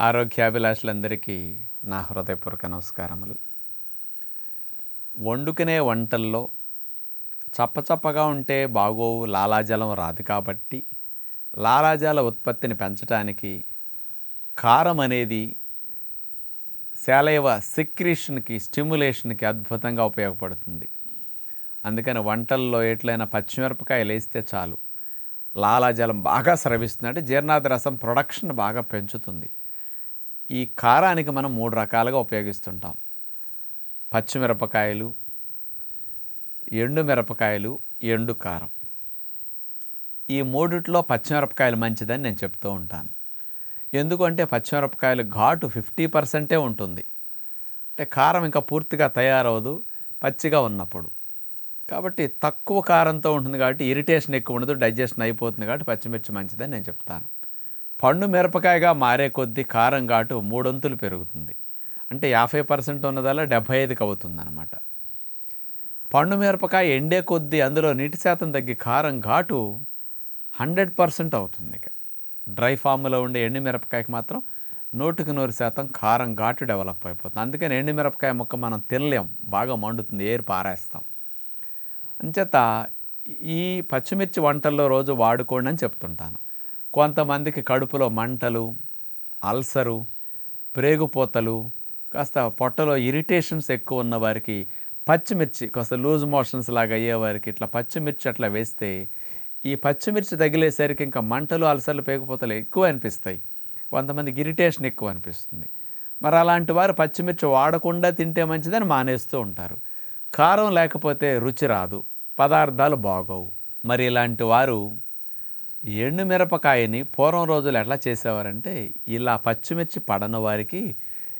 ఆరోగ్యాభిలాషులందరికీ నా హృదయపూర్వక నమస్కారములు. వండుకునే వంటల్లో చప్పచప్పగా ఉంటే బాగోవు లాలాజలం రాదు కాబట్టి లాలాజల ఉత్పత్తిని పెంచడానికి కారం అనేది శాలైవ సిక్రిషన్కి స్టిమ్యులేషన్కి అద్భుతంగా ఉపయోగపడుతుంది. అందుకని వంటల్లో ఎట్లయినా పచ్చిమిరపకాయలు వేస్తే చాలు. లాలాజలం బాగా స్రవిస్తుంది. అంటే జీర్ణాది రసం ప్రొడక్షన్ బాగా పెంచుతుంది. ఈ కారానికి మనం మూడు రకాలుగా ఉపయోగిస్తుంటాం. పచ్చిమిరపకాయలు ఎండు మిరపకాయలు ఎండు కారం. ఈ మూడిట్లో పచ్చిమిరపకాయలు మంచిదని నేను చెప్తూ ఉంటాను. ఎందుకంటే పచ్చిమిరపకాయలు ఘాటు ఫిఫ్టీ పర్సెంటే ఉంటుంది. అంటే కారం ఇంకా పూర్తిగా తయారవదు పచ్చిగా ఉన్నప్పుడు. కాబట్టి తక్కువ కారంతో ఉంటుంది కాబట్టి ఇరిటేషన్ ఎక్కువ ఉండదు డైజెషన్ అయిపోతుంది కాబట్టి పచ్చిమిర్చి మంచిదని నేను చెప్తాను. పండు మిరపకాయగా మారే కొద్దీ కారం ఘాటు మూడొంతులు పెరుగుతుంది. అంటే యాభై పర్సెంట్ ఉన్నదల్లా డెబ్భై ఐదుకి అవుతుంది అనమాట పండు మిరపకాయ ఎండే కొద్దీ అందులో నీటి శాతం తగ్గి కారం ఘాటు హండ్రెడ్ పర్సెంట్ అవుతుంది ఇక. డ్రై ఫామ్లో ఉండే ఎండు మిరపకాయకి మాత్రం నూటికి నూరు శాతం కారం ఘాటు డెవలప్ అయిపోతుంది. అందుకని ఎండు మిరపకాయ మొక్క మనం తినలేం. బాగా మండుతుంది ఏరు పారేస్తాం. అంచేత ఈ పచ్చిమిర్చి వంటల్లో రోజు వాడుకోండి అని చెప్తుంటాను. కొంతమందికి కడుపులో మంటలు అల్సరు ప్రేగుపోతలు కాస్త పొట్టలో ఇరిటేషన్స్ ఎక్కువ ఉన్న వారికి పచ్చిమిర్చి కాస్త లూజ్ మోషన్స్ లాగా అయ్యేవారికి ఇట్లా పచ్చిమిర్చి అట్లా వేస్తే ఈ పచ్చిమిర్చి తగిలేసరికి ఇంకా మంటలు అలసర్లు పేగిపోతలు ఎక్కువ అనిపిస్తాయి. కొంతమందికి ఇరిటేషన్ ఎక్కువ అనిపిస్తుంది. మరి అలాంటి వారు పచ్చిమిర్చి వాడకుండా తింటే మంచిదని మానేస్తూ ఉంటారు. కారం లేకపోతే రుచి రాదు. పదార్థాలు బాగోవు. మరి ఇలాంటి వారు ఎండు మిరపకాయని పూర్వం రోజులు ఎట్లా చేసేవారంటే ఇలా పచ్చిమిర్చి పడని వారికి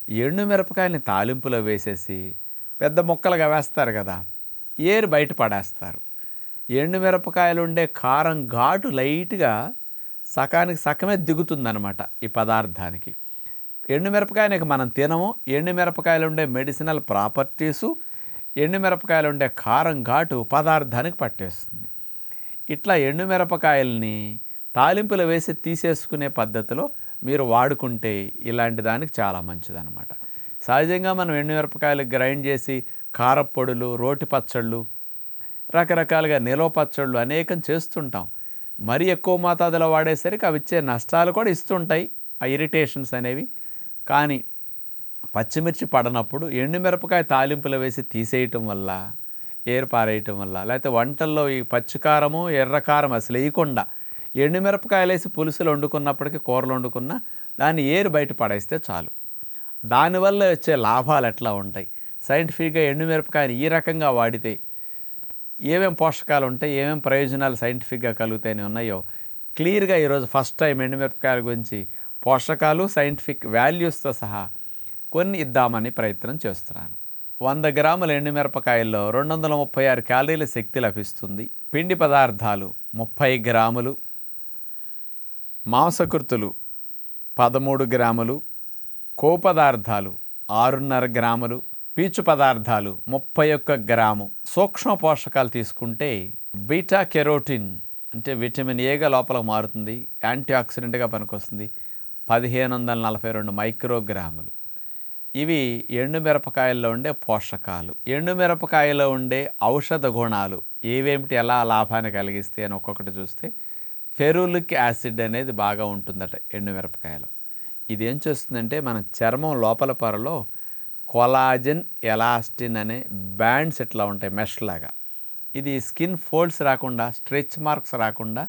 ఎండు మిరపకాయని తాలింపులో వేసేసి పెద్ద ముక్కలుగా వేస్తారు కదా ఏరు బయట పడేస్తారు. ఎండు మిరపకాయలు ఉండే కారం ఘాటు లైట్గా సకానికి సగమే దిగుతుందనమాట ఈ పదార్థానికి. ఎండుమిరపకాయని మనం తినము. ఎండు మిరపకాయలు ఉండే మెడిసినల్ ప్రాపర్టీసు ఎండు మిరపకాయలు ఉండే కారం ఘాటు పదార్థానికి పట్టేస్తుంది. ఇట్లా ఎండు మిరపకాయల్ని తాలింపులు వేసి తీసేసుకునే పద్ధతిలో మీరు వాడుకుంటే ఇలాంటి దానికి చాలా మంచిదన్నమాట. సహజంగా మనం ఎండు మిరపకాయలు గ్రైండ్ చేసి కారప్పొడులు రోటి పచ్చళ్ళు రకరకాలుగా నిలవ పచ్చళ్ళు అనేకం చేస్తుంటాం. మరీ ఎక్కువ మోతాదులో వాడేసరికి అవి ఇచ్చే నష్టాలు కూడా ఇస్తుంటాయి ఆ ఇరిటేషన్స్ అనేవి. కానీ పచ్చిమిర్చి పడనప్పుడు ఎండుమిరపకాయ తాలింపులు వేసి తీసేయటం వల్ల ఏరు పారేయటం వల్ల. లేకపోతే వంటల్లో ఈ పచ్చికారము ఎర్రకారం అసలు వేయకుండా ఎండుమిరపకాయలు వేసి పులుసులు వండుకున్నప్పటికీ కూరలు వండుకున్నా దాన్ని ఏరు బయట పడేస్తే చాలు. దానివల్ల వచ్చే లాభాలు ఎట్లా ఉంటాయి? సైంటిఫిక్గా ఎండుమిరపకాయని ఈ రకంగా వాడితే ఏమేం పోషకాలు ఉంటాయి? ఏమేం ప్రయోజనాలు సైంటిఫిక్గా కలుగుతాయని ఉన్నాయో క్లియర్గా ఈరోజు ఫస్ట్ టైం ఎండుమిరపకాయల గురించి పోషకాలు సైంటిఫిక్ వాల్యూస్తో సహా కొన్ని ఇద్దామని ప్రయత్నం చేస్తున్నాను. వంద గ్రాముల ఎండుమిరపకాయల్లో రెండు వందల ముప్పై ఆరు క్యాలరీల శక్తి లభిస్తుంది. పిండి పదార్థాలు ముప్పై గ్రాములు మాంసకృతులు పదమూడు గ్రాములు కో పదార్థాలు ఆరున్నర గ్రాములు పీచు పదార్థాలు ముప్పై ఒక్క గ్రాము. సూక్ష్మ పోషకాలు తీసుకుంటే బీటా కెరోటిన్ అంటే విటమిన్ ఏగా లోపల మారుతుంది యాంటీ ఆక్సిడెంట్గా పనికొస్తుంది. పదిహేను వందల నలభై రెండు మైక్రోగ్రాములు. ఇవి ఎండు మిరపకాయల్లో ఉండే పోషకాలు. ఎండు మిరపకాయలో ఉండే ఔషధ గుణాలు ఏవేమిటి? ఎలా లాభాన్ని కలిగిస్తాయి అని ఒక్కొక్కటి చూస్తే ఫెరూలిక్ యాసిడ్ అనేది బాగా ఉంటుందట ఎండు మిరపకాయలో. ఇది ఏం చేస్తుందంటే మన చర్మం లోపల పొరలో కొలాజన్ ఎలాస్టిన్ అనే బ్యాండ్స్ ఇట్లా ఉంటాయి మెష్ లాగా. ఇది స్కిన్ ఫోల్డ్స్ రాకుండా స్ట్రెచ్ మార్క్స్ రాకుండా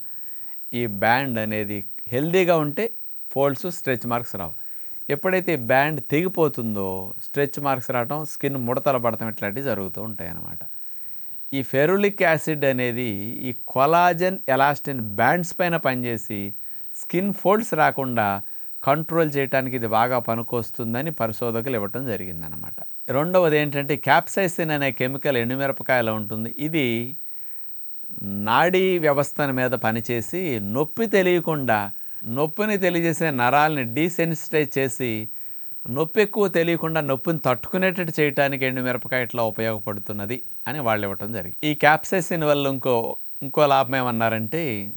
ఈ బ్యాండ్ అనేది హెల్దీగా ఉంటే ఫోల్డ్స్ స్ట్రెచ్ మార్క్స్ రావు. ఎప్పుడైతే బ్యాండ్ తెగిపోతుందో స్ట్రెచ్ మార్క్స్ రావటం స్కిన్ ముడతలు పడటం ఇట్లాంటివి జరుగుతూ ఉంటాయి అన్నమాట ఈ ఫెరులిక్ యాసిడ్ అనేది ఈ కొలాజన్ ఎలాస్టిన్ బ్యాండ్స్ పైన పనిచేసి స్కిన్ ఫోల్డ్స్ రాకుండా కంట్రోల్ చేయడానికి ఇది బాగా పనికొస్తుందని పరిశోధకులు ఇవ్వటం జరిగిందనమాట రెండవది ఏంటంటే క్యాప్సైసిన్ అనే కెమికల్ ఎండుమిరపకాయలో ఉంటుంది. ఇది నాడీ వ్యవస్థ మీద పనిచేసి నొప్పి తెలియకుండా నొప్పిని తెలియజేసే నరాల్ని డీసెన్సిటైజ్ చేసి నొప్పి ఎక్కువ తెలియకుండా నొప్పిని తట్టుకునేటట్టు చేయడానికి ఎండుమిరపకాయ ఇట్లా ఉపయోగపడుతున్నది అని వాళ్ళు ఇవ్వటం జరిగింది. ఈ క్యాప్సైసిన్ వల్ల ఇంకో ఇంకో లాభం ఏమన్నారంటే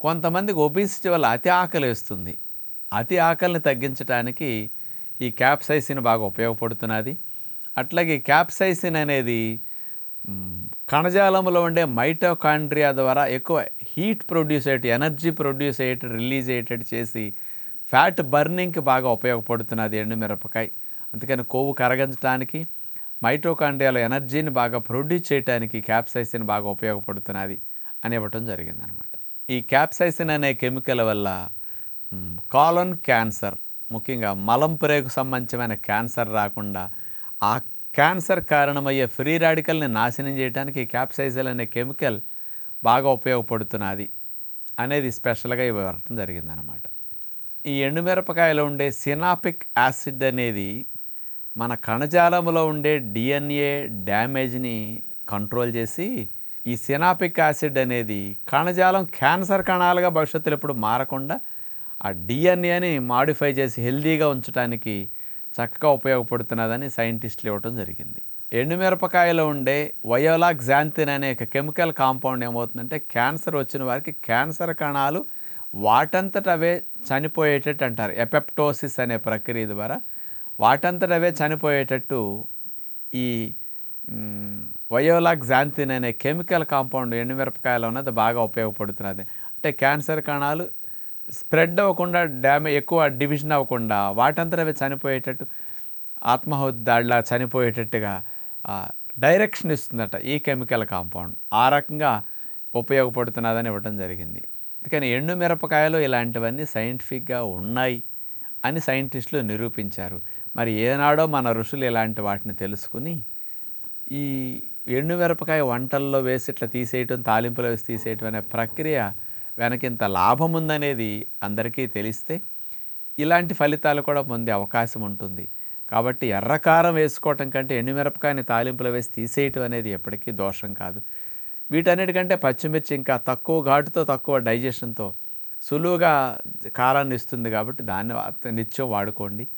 కొంతమందికి ఒబిసిటీ వల్ల అతి ఆకలి వేస్తుంది. అతి ఆకలిని తగ్గించడానికి ఈ క్యాప్సైసిన్ బాగా ఉపయోగపడుతున్నది. అట్లాగే క్యాప్సైసిన్ అనేది కణజాలంలో ఉండే మైటోకాండ్రియా ద్వారా ఎక్కువ హీట్ ప్రొడ్యూస్ అయ్యేటి ఎనర్జీ ప్రొడ్యూస్ అయ్యేటి రిలీజ్ అయ్యేటట్టు చేసి ఫ్యాట్ బర్నింగ్కి బాగా ఉపయోగపడుతున్నది ఎండుమిరపకాయ. అందుకని కొవ్వు కరగించడానికి మైటోకాండ్రియాలో ఎనర్జీని బాగా ప్రొడ్యూస్ చేయడానికి క్యాప్సైసిన్ బాగా ఉపయోగపడుతున్నది అని ఇవ్వటం జరిగిందనమాట. ఈ క్యాప్సైసిన్ అనే కెమికల్ వల్ల కాలన్ క్యాన్సర్ ముఖ్యంగా మలం ప్రేగు సంబంధించిన క్యాన్సర్ రాకుండా ఆ క్యాన్సర్ కారణమయ్యే ఫ్రీ రాడికల్ని నాశనం చేయడానికి క్యాప్సైజల్ అనే కెమికల్ బాగా ఉపయోగపడుతున్నది అనేది స్పెషల్గా ఇవ్వడం జరిగిందనమాట ఈ ఎండుమిరపకాయలో ఉండే సినాపిక్ యాసిడ్ అనేది మన కణజాలంలో ఉండే డిఎన్ఏ డ్యామేజ్ని కంట్రోల్ చేసి ఈ సినాపిక్ యాసిడ్ అనేది కణజాలం క్యాన్సర్ కణాలుగా భవిష్యత్తులో ఎప్పుడు మారకుండా ఆ డిఎన్ఏని మాడిఫై చేసి హెల్దీగా ఉంచడానికి చక్కగా ఉపయోగపడుతున్నదని సైంటిస్టులు ఇవ్వటం జరిగింది. ఎండుమిరపకాయలో ఉండే వయోలాక్జాంతిన్ అనే ఒక కెమికల్ కాంపౌండ్ ఏమవుతుందంటే క్యాన్సర్ వచ్చిన వారికి క్యాన్సర్ కణాలు వాటంతట అవే చనిపోయేటట్టు అంటారు. ఎపెప్టోసిస్ అనే ప్రక్రియ ద్వారా వాటంతట అవే చనిపోయేటట్టు ఈ వయోలాక్జాంతిన్ అనే కెమికల్ కాంపౌండ్ ఎండుమిరపకాయలో ఉన్నది బాగా ఉపయోగపడుతున్నది. అంటే క్యాన్సర్ కణాలు స్ప్రెడ్ అవ్వకుండా డ్యామేజ్ ఎక్కువ డివిజన్ అవ్వకుండా వాటంతట అవి చనిపోయేటట్టు ఆత్మాహుతి దాడిలా చనిపోయేటట్టుగా డైరెక్షన్ ఇస్తుందట ఈ కెమికల్ కాంపౌండ్. ఆ రకంగా ఉపయోగపడుతున్నదని ఇవ్వడం జరిగింది. కానీ ఎండు మిరపకాయలు ఇలాంటివన్నీ సైంటిఫిక్గా ఉన్నాయి అని సైంటిస్టులు నిరూపించారు. మరి ఏనాడో మన ఋషులు ఇలాంటి వాటిని తెలుసుకుని ఈ ఎండు మిరపకాయ వంటల్లో వేసి ఇట్లా తీసేయటం తాలింపులో వేసి తీసేయటం అనే ప్రక్రియ వెనకింత లాభం ఉందనేది అందరికీ తెలిస్తే ఇలాంటి ఫలితాలు కూడా పొందే అవకాశం ఉంటుంది. కాబట్టి ఎర్రకారం వేసుకోవటం కంటే ఎండుమిరపకాయని తాలింపులో వేసి తీసేయటం అనేది ఎప్పటికీ దోషం కాదు. వీటన్నిటికంటే పచ్చిమిర్చి ఇంకా తక్కువ ఘాటుతో తక్కువ డైజెషన్తో సులువుగా కారాన్ని ఇస్తుంది కాబట్టి దాన్ని నిత్యం వాడుకోండి.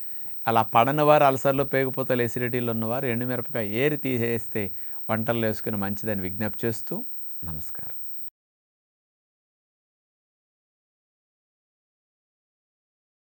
అలా పడని వారు అలసర్లు పేగుపోతలు ఎసిడిటీలు ఉన్నవారు ఎండుమిరపకాయ ఏరి తీసేస్తే వంటల్లో వేసుకుని మంచిదని విజ్ఞప్తి చేస్తూ నమస్కారం.